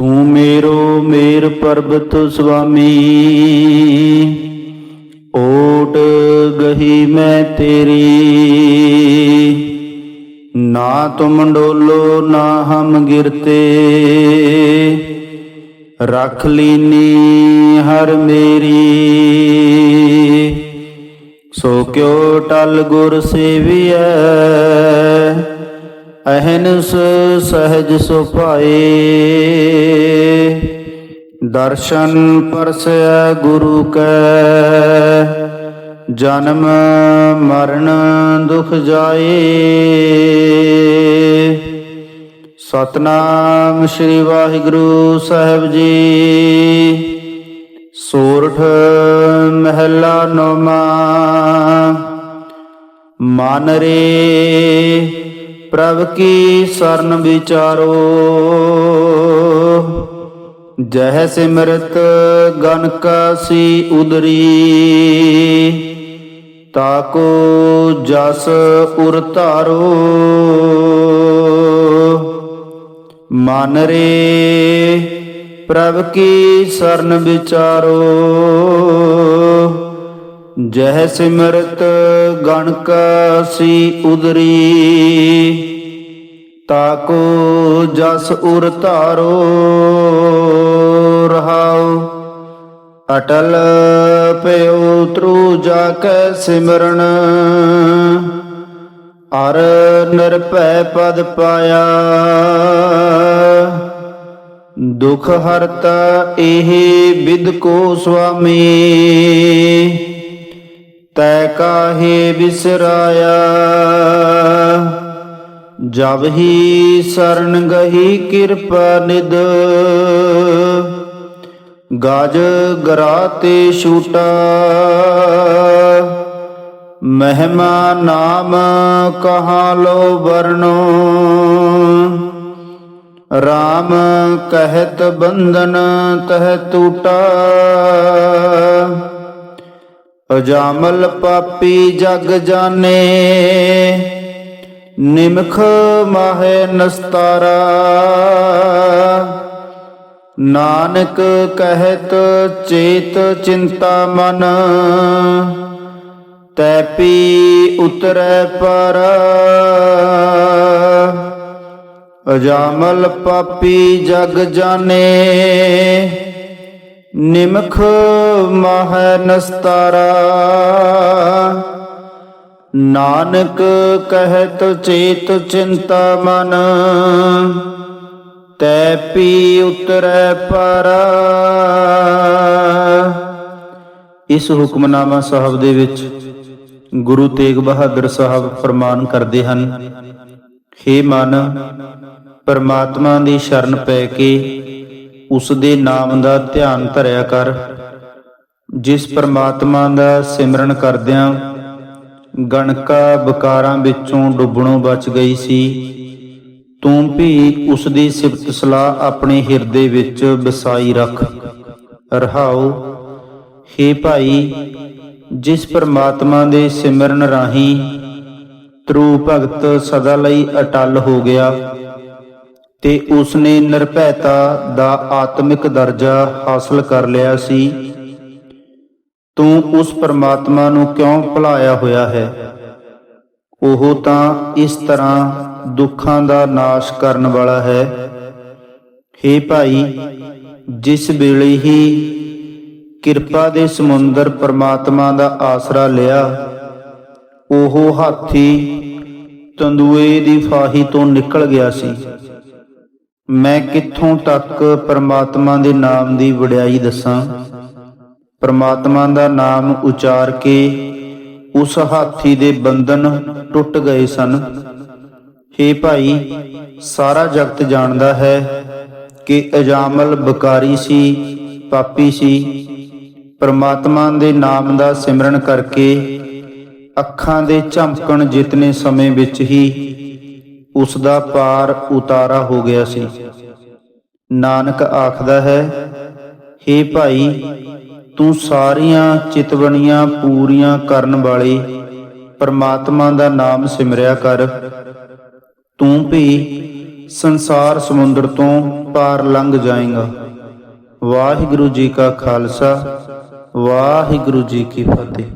ਤੂੰ ਮੇਰੋ ਮੇਰ ਪਰਬਤ ਸੁਆਮੀ। ਓਟ ਗਹੀ ਮੈਂ ਤੇਰੀ। ਨਾ ਤੁਮ ਡੋਲੋ, ਨਾ ਹਮ ਗਿਰਤੇ। ਰਖ ਲੀਨੀ ਹਰ ਮੇਰੀ। ਸੋ ਕਿਉ ਟਲ ਗੁਰ ਸੇਵੀਐ? ਅਹਨਸ ਸਹਿਜ ਸੁਭਾਏ। ਦਰਸ਼ਨ ਪਰਸੈ ਗੁਰੂ ਕੈ। ਜਨਮ ਮਰਨ ਦੁਖ ਜਾਏ। ਸਤਨਾਮ ਸ੍ਰੀ ਵਾਹਿਗੁਰੂ ਸਾਹਿਬ ਜੀ। ਸੋਰਠ ਮਹਿਲਾ ਨੋਮਾ ਮਨ ਰੇ ਪ੍ਰਭ ਕੀ ਸਰਨ ਵਿਚਾਰੋ। ਜਹ ਸਿਮਰਤ ਗਨ ਕਾ ਉਦਰੀ। ਤਾਕੋ ਜਸ ਉਰ ਧਾਰੋ। ਮਨ ਰੇ ਪ੍ਰਭ ਕੀ ਸਰਨ ਵਿਚਾਰੋ। ਜਹ ਸਿਮਰਤ ਗਣਕ ਸੀ ਉਦਰੀ ਤਾਕੋ ਜਸ ਉਰ ਧਾਰੋ ਰਹਾਉ। ਅਟਲ ਪਿਉ ਤਰੂ ਜਾ ਕੈ ਸਿਮਰਨ, ਅਰ ਨਿਰਭੈ ਪਦ ਪਾਇਆ। ਦੁਖ ਹਰਤਾ ਇਹ ਬਿਦ ਕੋ ਸੁਆਮੀ ਤੈ ਕਾਹੇ ਬਿਸਰਾਇਆ? ਜਬ ਹੀ ਸ਼ਰਨ ਗਹੀ ਕਿਰਪਾ ਨਿਦ ਗਾਜ ਗਰਾ ਤੇ ਛੂਟਾ। ਮਹਿਮਾ ਨਾਮ ਕਹਾ ਲੋ ਵਰਣੋ? RAM ਕਹਿਤ ਬੰਧਨ ਤਹ ਟੂਟਾ ਅਜਾਮਲ ਪਾਪੀ ਜਗ ਜਾਣੇ, ਨਿਮਖ ਮਾਹੇ ਨਸਤਾਰਾ। ਨਾਨਕ ਕਹਿਤ ਚੇਤ ਚਿੰਤਾ ਮਨ, ਤੈ ਪੀ ਉਤਰੈ ਪਰ। ਅਜਾਮਲ ਪਾਪੀ ਜਗ ਜਾਣੇ ਨਿਮਖ ਮਹ ਨਸਤਾਰਾ ਨਾਨਕ ਕਹਿਤ ਚੇਤ ਚਿੰਤਾ ਮਨ, ਤੈ ਪੀ ਉਤਰੈ ਪਰ। ਇਸ ਹੁਕਮਨਾਮਾ ਸਾਹਿਬ ਦੇ ਵਿੱਚ ਗੁਰੂ ਤੇਗ ਬਹਾਦਰ ਸਾਹਿਬ ਫਰਮਾਨ ਕਰਦੇ ਹਨ, ਹੇ ਮਨ, ਪਰਮਾਤਮਾ ਦੀ ਸ਼ਰਨ ਪੈ ਕੇ ਉਸ ਦੇ ਨਾਮ ਦਾ ਧਿਆਨ ਧਰਿਆ ਕਰ, ਜਿਸ ਪਰਮਾਤਮਾ ਦਾ ਸਿਮਰਨ ਕਰਦਿਆਂ ਗਣਕਾ ਬਕਾਰਾਂ ਵਿੱਚੋਂ ਡੁੱਬਣੋਂ ਬਚ ਗਈ ਸੀ। ਤੂੰ ਵੀ ਉਸ ਦੀ ਸਿਫਤ ਸਲਾਹ ਆਪਣੇ ਹਿਰਦੇ ਵਿੱਚ ਵਸਾਈ ਰੱਖ। ਰਹਾਉ, ਹੇ ਭਾਈ, ਜਿਸ ਪਰਮਾਤਮਾ ਦੇ ਸਿਮਰਨ ਰਾਹੀਂ ਤ੍ਰੂ ਭਗਤ ਸਦਾ ਲਈ ਅਟਲ ਹੋ ਗਿਆ। ਤੇ ਉਸਨੇ ਨਿਰਭੈਤਾ ਦਾ ਆਤਮਿਕ ਦਰਜਾ ਹਾਸਲ ਕਰ ਲਿਆ ਸੀ। ਤੂੰ ਉਸ ਪਰਮਾਤਮਾ ਨੂੰ ਕਿਉਂ ਭੁਲਾਇਆ ਹੋਇਆ ਹੈ? ਉਹ ਤਾਂ ਇਸ ਤਰ੍ਹਾਂ ਦੁੱਖਾਂ ਦਾ ਨਾਸ਼ ਕਰਨ ਵਾਲਾ ਹੈ। ਹੇ ਭਾਈ, ਜਿਸ ਵੇਲੇ ਹੀ ਕਿਰਪਾ ਦੇ ਸਮੁੰਦਰ ਪਰਮਾਤਮਾ ਦਾ ਆਸਰਾ ਲਿਆ, ਉਹ ਹਾਥੀ ਤੰਦੂਏ ਦੀ ਫਾਹੀ ਤੋਂ ਨਿਕਲ ਗਿਆ ਸੀ। ਮੈਂ ਕਿੱਥੋਂ ਤੱਕ ਪਰਮਾਤਮਾ ਦੇ ਨਾਮ ਦੀ ਵਡਿਆਈ ਦੱਸਾਂ? ਪਰਮਾਤਮਾ ਦਾ ਨਾਮ ਉਚਾਰ ਕੇ ਉਸ ਹਾਥੀ ਦੇ ਬੰਧਨ ਟੁੱਟ ਗਏ ਸਨ। ਹੇ ਭਾਈ, ਸਾਰਾ ਜਗਤ ਜਾਣਦਾ ਹੈ ਕਿ ਅਜਾਮਲ ਬਕਾਰੀ ਸੀ, ਪਾਪੀ ਸੀ। ਪਰਮਾਤਮਾ ਦੇ ਨਾਮ ਦਾ ਸਿਮਰਨ ਕਰਕੇ ਅੱਖਾਂ ਦੇ ਝਮਕਣ ਜਿਤਨੇ ਸਮੇਂ ਵਿੱਚ ਹੀ ਉਸ ਦਾ ਪਾਰ ਉਤਾਰਾ ਹੋ ਗਿਆ ਸੀ। ਨਾਨਕ ਆਖਦਾ ਹੈ, ਹੇ ਭਾਈ, ਤੂੰ ਸਾਰੀਆਂ ਚਿਤਵਣੀਆਂ ਪੂਰੀਆਂ ਕਰਨ ਵਾਲੇ ਪਰਮਾਤਮਾ ਦਾ ਨਾਮ ਸਿਮਰਿਆ ਕਰ। ਤੂੰ ਵੀ ਸੰਸਾਰ ਸਮੁੰਦਰ ਤੋਂ ਪਾਰ ਲੰਘ ਜਾਏਗਾ। ਵਾਹਿਗੁਰੂ ਜੀ ਕਾ ਖਾਲਸਾ, ਵਾਹਿਗੁਰੂ ਜੀ ਕੀ ਫਤਿਹ।